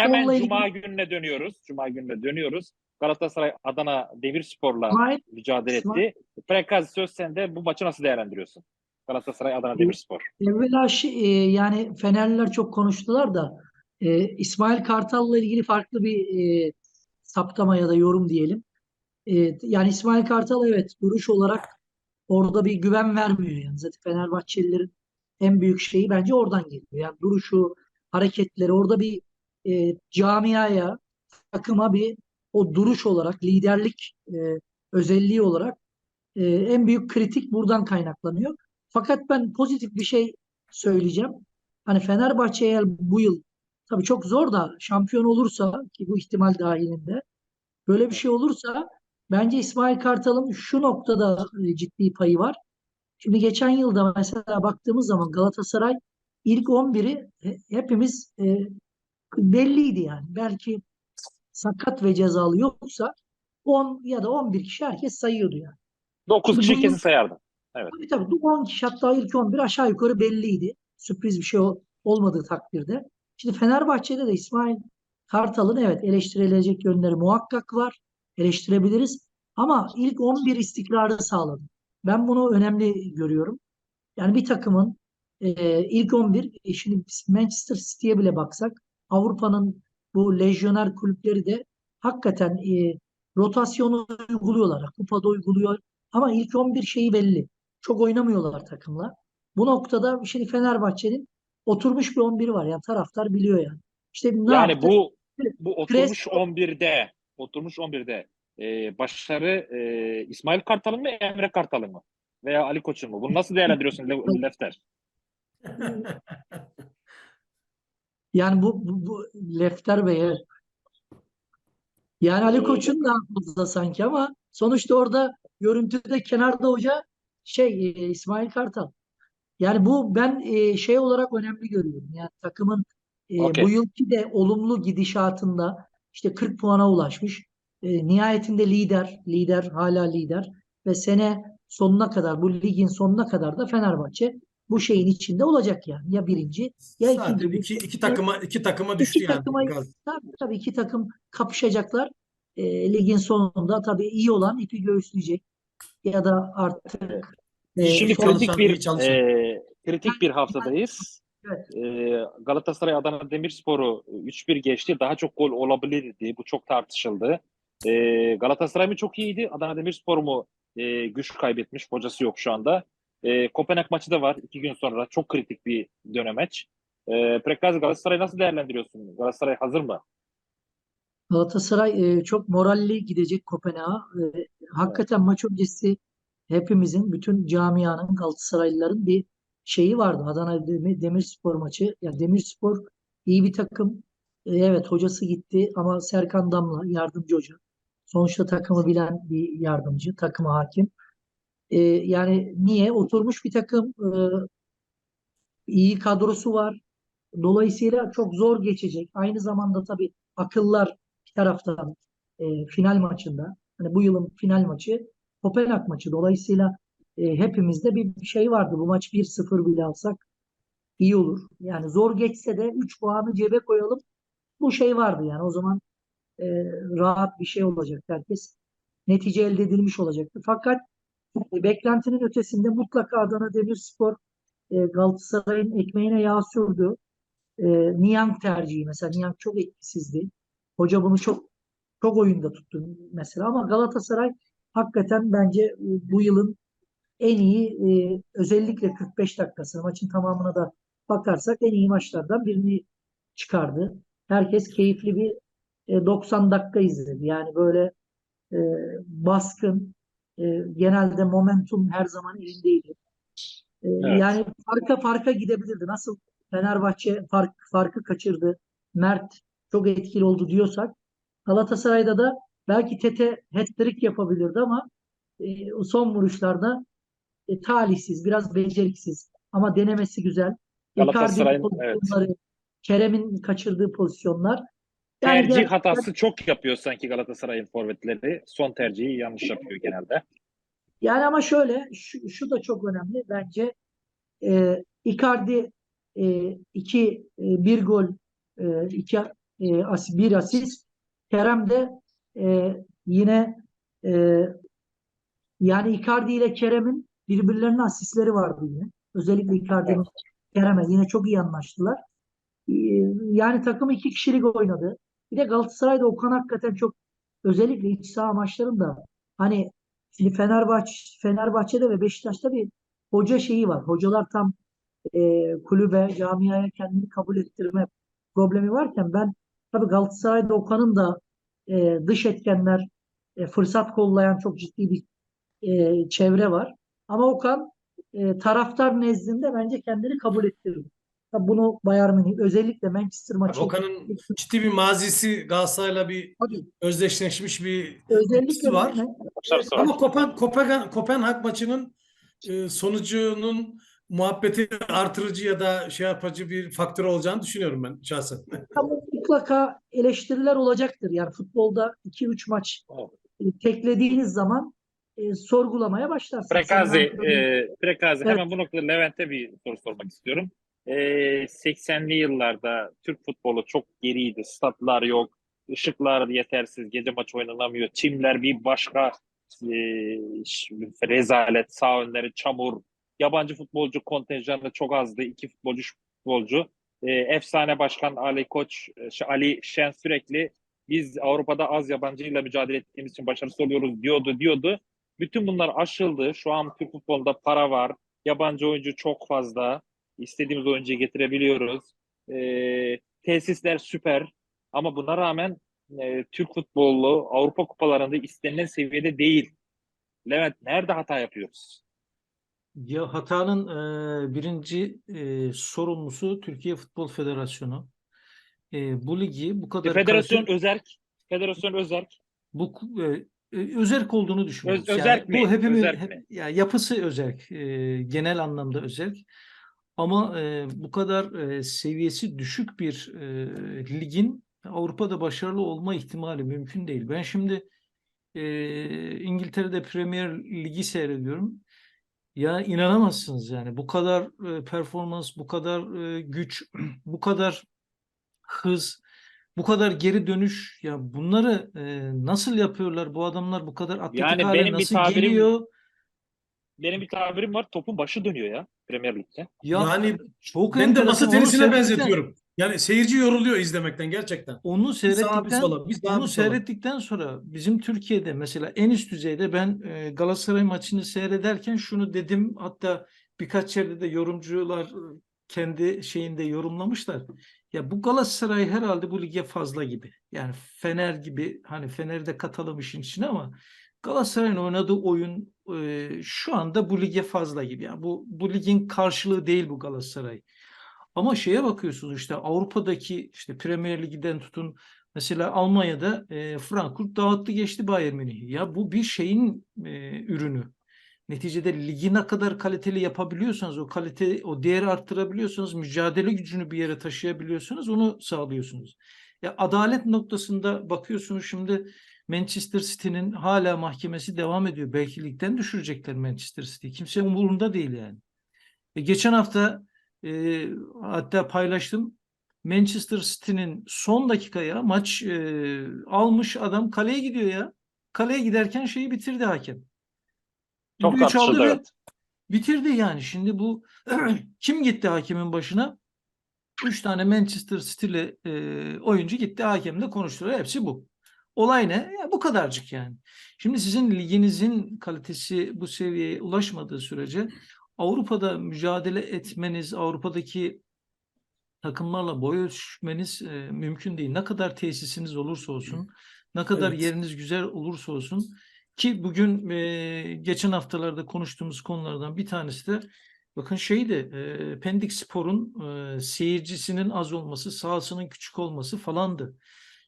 hemen onunla ilgili Cuma gününe dönüyoruz. Cuma gününe dönüyoruz. Galatasaray Adana Demirspor'la İsmail, mücadele etti. Prekaz söz sende bu maçı nasıl değerlendiriyorsun? Galatasaray Adana Demirspor. evvela e, yani Fenerliler çok konuştular da e, İsmail Kartal'la ilgili farklı bir e, saptama ya da yorum diyelim. E, yani İsmail Kartal evet duruş olarak orada bir güven vermiyor yani. Zaten Fenerbahçelilerin en büyük şeyi bence oradan geliyor. Yani duruşu, hareketleri orada bir e, camiaya, takıma bir o duruş olarak, liderlik e, özelliği olarak e, en büyük kritik buradan kaynaklanıyor. Fakat ben pozitif bir şey söyleyeceğim. Hani Fenerbahçe eğer bu yıl tabii çok zor da şampiyon olursa ki bu ihtimal dahilinde böyle bir şey olursa bence İsmail Kartal'ın şu noktada e, ciddi payı var. Şimdi geçen yılda mesela baktığımız zaman Galatasaray ilk 11'i he- hepimiz e, belliydi yani. Belki sakat ve cezalı yoksa 10 ya da 11 kişi herkes sayıyordu yani. 9 Şimdi kişi kesin sayardım. Tabii tabii. Bu 10 kişi hatta ilk 11 aşağı yukarı belliydi. Sürpriz bir şey ol- olmadığı takdirde. Şimdi Fenerbahçe'de de İsmail Kartal'ın evet eleştirilecek yönleri muhakkak var. Eleştirebiliriz. Ama ilk 11 istikrarı sağladı. Ben bunu önemli görüyorum. Yani bir takımın e, ilk 11 e, şimdi Manchester City'ye bile baksak Avrupa'nın bu lejyoner kulüpleri de hakikaten e, rotasyonu uyguluyorlar. Kupada uyguluyor. Ama ilk 11 şeyi belli. Çok oynamıyorlar takımla. Bu noktada şimdi Fenerbahçe'nin oturmuş bir 11'i var. Yani taraftar biliyor yani. İşte ne Yani yaptı? bu bu oturmuş Crespo- 11'de oturmuş 11'de e, başarı e, İsmail Kartal'ın mı Emre Kartal'ın mı? Veya Ali Koç'un mu? Bunu nasıl değerlendiriyorsun Le- Lefter? Yani bu, bu, bu Lefter Bey'e yani Ali Ee, Koç'un da fazla sanki ama sonuçta orada görüntüde kenarda hoca şey e, İsmail Kartal. Yani bu ben e, şey olarak önemli görüyorum. Yani takımın e, Okey. bu yılki de olumlu gidişatında işte 40 puana ulaşmış. E, nihayetinde lider, lider hala lider ve sene sonuna kadar bu ligin sonuna kadar da Fenerbahçe bu şeyin içinde olacak yani. Ya birinci ya Zaten ikinci. iki, iki takıma iki takıma düştü İki yani. takıma tabii, tabii iki takım kapışacaklar. E, ligin sonunda tabii iyi olan ipi göğüsleyecek ya da artık e, Şimdi kritik bir çalışan. e, kritik bir haftadayız. Evet. E, Galatasaray Adana Demirspor'u 3-1 geçti. Daha çok gol olabilirdi. Bu çok tartışıldı. E, Galatasaray mı çok iyiydi? Adana Demirspor mu e, güç kaybetmiş? Hocası yok şu anda. E, Kopenhag maçı da var iki gün sonra. Çok kritik bir dönemeç. E, Prekaz Galatasaray'ı nasıl değerlendiriyorsun? Galatasaray hazır mı? Galatasaray e, çok moralli gidecek Kopenhag'a. E, hakikaten maç öncesi hepimizin, bütün camianın, Galatasaraylıların bir şeyi vardı. Adana Demir, Demirspor maçı. Ya Demirspor iyi bir takım. E, evet hocası gitti ama Serkan Damla yardımcı hoca. Sonuçta takımı bilen bir yardımcı, takıma hakim. E, yani niye? Oturmuş bir takım. E, iyi kadrosu var. Dolayısıyla çok zor geçecek. Aynı zamanda tabii akıllar bir taraftan e, final maçında. Hani bu yılın final maçı Kopenhag maçı. Dolayısıyla e, hepimizde bir şey vardı. Bu maç 1-0 bile alsak iyi olur. Yani zor geçse de 3 puanı cebe koyalım. Bu şey vardı yani. O zaman e, rahat bir şey olacak. Herkes netice elde edilmiş olacaktı. Fakat beklentinin ötesinde mutlaka Adana Demirspor e, Galatasaray'ın ekmeğine yağ sürdü. E, Niang tercihi mesela Niang çok etkisizdi. Hoca bunu çok çok oyunda tuttu mesela ama Galatasaray hakikaten bence e, bu yılın en iyi e, özellikle 45 dakikası maçın tamamına da bakarsak en iyi maçlardan birini çıkardı. Herkes keyifli bir e, 90 dakika izledi. Yani böyle e, baskın e, genelde momentum her zaman elindeydi. E, Evet. Yani farka farka gidebilirdi. Nasıl Fenerbahçe fark, farkı kaçırdı. Mert çok etkili oldu diyorsak Galatasaray'da da belki Tete hat-trick yapabilirdi ama e, son vuruşlarda e, talihsiz, biraz beceriksiz ama denemesi güzel. Galatasaray'ın, evet. Kerem'in kaçırdığı pozisyonlar. Tercih hatası çok yapıyor sanki Galatasaray'ın forvetleri. Son tercihi yanlış yapıyor genelde. Yani ama şöyle, şu, şu da çok önemli bence. E, Icardi e, iki, e, bir gol, e, iki e, as- bir asist. Kerem de e, yine e, yani Icardi ile Kerem'in birbirlerinin asistleri vardı yine. Özellikle Icardi'nin Kerem'e yine çok iyi anlaştılar. Ee, Yani takım iki kişilik oynadı. Bir de Galatasaray'da Okan hakikaten çok özellikle iç saha maçlarında hani şimdi Fenerbahçe Fenerbahçe'de ve Beşiktaş'ta bir hoca şeyi var. Hocalar tam e, kulübe, camiaya kendini kabul ettirme problemi varken ben tabii Galatasaray'da Okan'ın da e, dış etkenler e, fırsat kollayan çok ciddi bir e, çevre var. Ama Okan e, taraftar nezdinde bence kendini kabul ettirdi. Tabii Bunu Bayern Münih özellikle Manchester maçı Okan'ın ciddi bir mazisi Galatasaray'la bir Tabii, özdeşleşmiş bir özellikle var. mi? Ama Kopen, Kopenhag, Kopenhag maçının e, sonucunun muhabbeti artırıcı ya da şey yapıcı bir faktör olacağını düşünüyorum ben şahsen. Ama mutlaka eleştiriler olacaktır. Yani futbolda 2-3 maç e, teklediğiniz zaman e, sorgulamaya başlarsınız. Prekazi, e, Prekazi Evet. hemen bu noktada Levent'e bir soru sormak istiyorum. E, 80'li yıllarda Türk futbolu çok geriydi. Statlar yok, ışıklar yetersiz, gece maç oynanamıyor. Çimler bir başka e, rezalet, sağ önleri çamur. Yabancı futbolcu kontenjanı çok azdı. iki futbolcu, futbolcu. E, efsane başkan Ali Koç, e, Ali Şen sürekli biz Avrupa'da az yabancıyla mücadele ettiğimiz için başarısız oluyoruz diyordu diyordu. Bütün bunlar aşıldı. Şu an Türk futbolunda para var. Yabancı oyuncu çok fazla. İstediğimiz oyuncuyu getirebiliyoruz. Ee, tesisler süper. Ama buna rağmen e, Türk futbolu Avrupa kupalarında istenilen seviyede değil. Levent nerede hata yapıyoruz? Ya hatanın e, birinci e, sorumlusu Türkiye Futbol Federasyonu. E, bu ligi bu kadar Federasyon kalite- özerk. Federasyon özerk. bu e, e, özerk olduğunu düşünüyoruz. Öz- Yani özerk mi? bu hepimiz Özerk hep- mi? ya yapısı özerk, e, genel anlamda özerk. Ama e, bu kadar e, seviyesi düşük bir e, ligin Avrupa'da başarılı olma ihtimali mümkün değil. Ben şimdi e, İngiltere'de Premier Ligi seyrediyorum. Ya inanamazsınız yani bu kadar e, performans, bu kadar e, güç, bu kadar hız, bu kadar geri dönüş ya bunları e, nasıl yapıyorlar bu adamlar bu kadar atletik Yani hale benim bir nasıl tabirim- geliyor? Benim bir tabirim var. Topun başı dönüyor ya Premier Lig'de. Ya Yani çok Ben de masa tenisine benzetiyorum. Yani seyirci yoruluyor izlemekten gerçekten. Onu seyrettikten sola, bir sağa onu sola. seyrettikten sonra bizim Türkiye'de mesela en üst düzeyde ben e, Galatasaray maçını seyrederken şunu dedim hatta birkaç yerde de yorumcular e, kendi şeyinde yorumlamışlar. Ya bu Galatasaray herhalde bu lige fazla gibi. Yani Fener gibi hani Fener'i de katalım işin içine ama Galatasaray'ın oynadığı oyun şu anda bu lige fazla gibi. Yani bu bu ligin karşılığı değil bu Galatasaray. Ama şeye bakıyorsunuz işte Avrupa'daki işte Premier Lig'den tutun mesela Almanya'da e, Frankfurt dağıttı geçti Bayern Münih'i. Ya bu bir şeyin e, ürünü. Neticede ligi ne kadar kaliteli yapabiliyorsanız, o kalite, o değeri arttırabiliyorsanız, mücadele gücünü bir yere taşıyabiliyorsanız onu sağlıyorsunuz. Ya adalet noktasında bakıyorsunuz şimdi Manchester City'nin hala mahkemesi devam ediyor. Belki ligden düşürecekler Manchester City. Kimse umurunda değil yani. E, geçen hafta e, hatta paylaştım. Manchester City'nin son dakikaya maç e, almış adam kaleye gidiyor ya. Kaleye giderken şeyi bitirdi hakem. Çok tartışıldı ve evet. bitirdi yani. Şimdi bu kim gitti hakemin başına? Üç tane Manchester City'li e, oyuncu gitti hakemle konuştular. Hepsi bu. Olay ne? Ya bu kadarcık yani. Şimdi sizin liginizin kalitesi bu seviyeye ulaşmadığı sürece Avrupa'da mücadele etmeniz, Avrupa'daki takımlarla boy ölçüşmeniz e, mümkün değil. Ne kadar tesisiniz olursa olsun, ne kadar Evet. yeriniz güzel olursa olsun ki bugün e, geçen haftalarda konuştuğumuz konulardan bir tanesi de bakın şeydi e, Pendik Spor'un e, seyircisinin az olması, sahasının küçük olması falandı.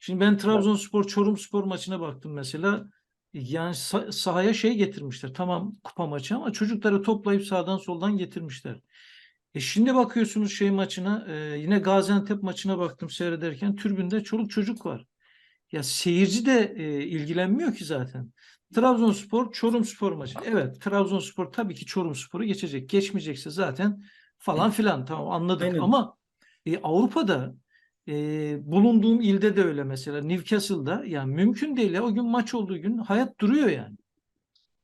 Şimdi ben Trabzonspor Çorumspor maçına baktım mesela. Yani sa- sahaya şey getirmişler. Tamam kupa maçı ama çocukları toplayıp sağdan soldan getirmişler. E şimdi bakıyorsunuz şey maçına e, yine Gaziantep maçına baktım seyrederken tribünde çoluk çocuk var. Ya seyirci de e, ilgilenmiyor ki zaten. Trabzonspor Çorumspor maçı. Evet Trabzonspor tabii ki Çorumspor'u geçecek. Geçmeyecekse zaten falan filan tamam anladık Aynen. ama e, Avrupa'da E, bulunduğum ilde de öyle mesela Newcastle'da yani mümkün değil ya o gün maç olduğu gün hayat duruyor yani.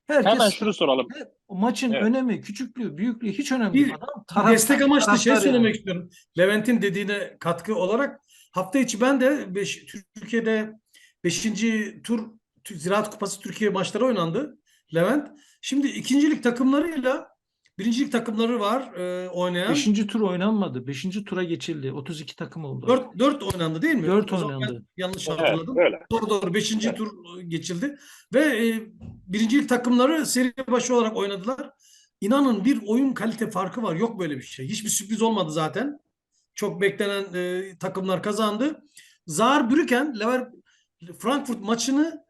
Herkes Hemen şunu soralım. o maçın Evet. önemi, küçüklüğü, büyüklüğü hiç önemli Bir değil. Adam taraftar, Destek amaçlı şey taraftar yani. söylemek istiyorum. Levent'in dediğine katkı olarak hafta içi ben de beş, Türkiye'de 5. tur Ziraat Kupası Türkiye maçları oynandı. Levent. Şimdi ikincilik takımlarıyla birincilik takımları var e, oynayan. Beşinci tur oynanmadı. Beşinci tura geçildi. 32 takım oldu. 4, 4 oynandı değil mi? Dört oynandı. yanlış Evet, hatırladım. öyle. Doğru doğru. Beşinci Evet. tur geçildi. Ve e, birincilik takımları seri başı olarak oynadılar. İnanın bir oyun kalite farkı var. Yok böyle bir şey. Hiçbir sürpriz olmadı zaten. Çok beklenen e, takımlar kazandı. Saarbrücken, Lever Frankfurt maçını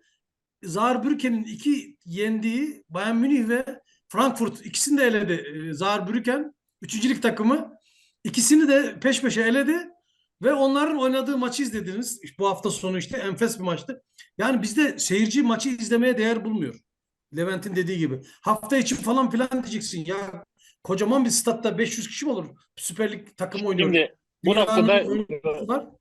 Saarbrücken'in iki yendiği Bayern Münih ve Frankfurt ikisini de eledi. E, Saarbrücken üçüncülük takımı ikisini de peş peşe eledi ve onların oynadığı maçı izlediniz. Bu hafta sonu işte enfes bir maçtı. Yani bizde seyirci maçı izlemeye değer bulmuyor. Levent'in dediği gibi. Hafta içi falan filan diyeceksin ya. Kocaman bir statta 500 kişi mi olur? Süper Lig takımı oynuyor. Şimdi bu Dünyanın noktada.